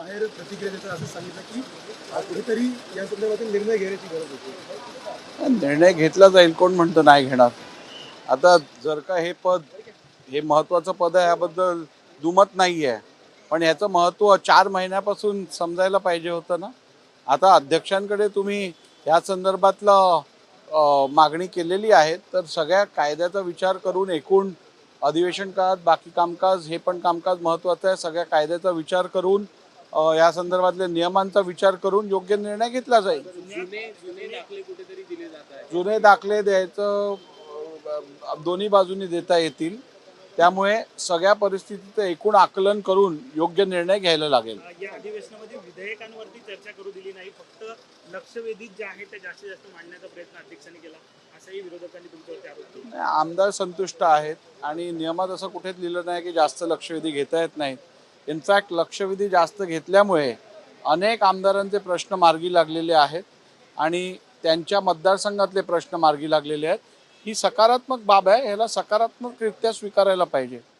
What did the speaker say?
बाहेर प्रतिक्रिया देतात असं सांगितलं की कुठेतरी या संदर्भातील निर्णय घेण्याची गरज होती. निर्णय घेतला जाईल कोण म्हणतं नाही घेणार. आता जर का हे पद हे महत्वाचं पद आहे याबद्दल दुमत नाही आहे पण ह्याचं महत्त्व चार महिन्यापासून समजायला पाहिजे होतं ना. आता अध्यक्षांकडे तुम्ही या संदर्भातलं मागणी केलेली आहे तर सगळ्या कायद्याचा विचार करून एकूण अधिवेशन काळात बाकी कामकाज हे पण कामकाज महत्त्वाचं आहे सगळ्या कायद्याचा विचार करून या संदर्भातल्या नियमांचा विचार करून योग्य निर्णय घेतला जाईल. जुने दाखले कुठेतरी दिले जात आहेत. जुने दाखले द्यायचं दोन्ही बाजूनी देता येतील. त्यामुळे सगळ्या परिस्थितीचं एकूण आकलन करून योग्य निर्णय घ्यायला लागेल. या अधिवेशनामध्ये विधेयकांवरती चर्चा करू दिली नाही. फक्त लक्षवेधित जे आहे ते जास्तीत जास्त मांडण्याचा प्रयत्न अध्यक्षांनी केला. असंही विरोधकांनी तुमच्यावरती आरोप केला. आमदार संतुष्ट आहेत आणि नियमात असं कुठेच लिहिलं नाही की जास्त लक्षवेधी घेता येत नाहीत. इनफॅक्ट लक्षवेधी जास्त घेतल्यामुळे अनेक आमदारांचे प्रश्न मार्गी लागलेले आहेत आणि त्यांच्या मतदारसंघातले प्रश्न मार्गी लागलेले आहेत. ही सकारात्मक बाब आहे ह्याला सकारात्मकरित्या स्वीकारायला पाहिजे.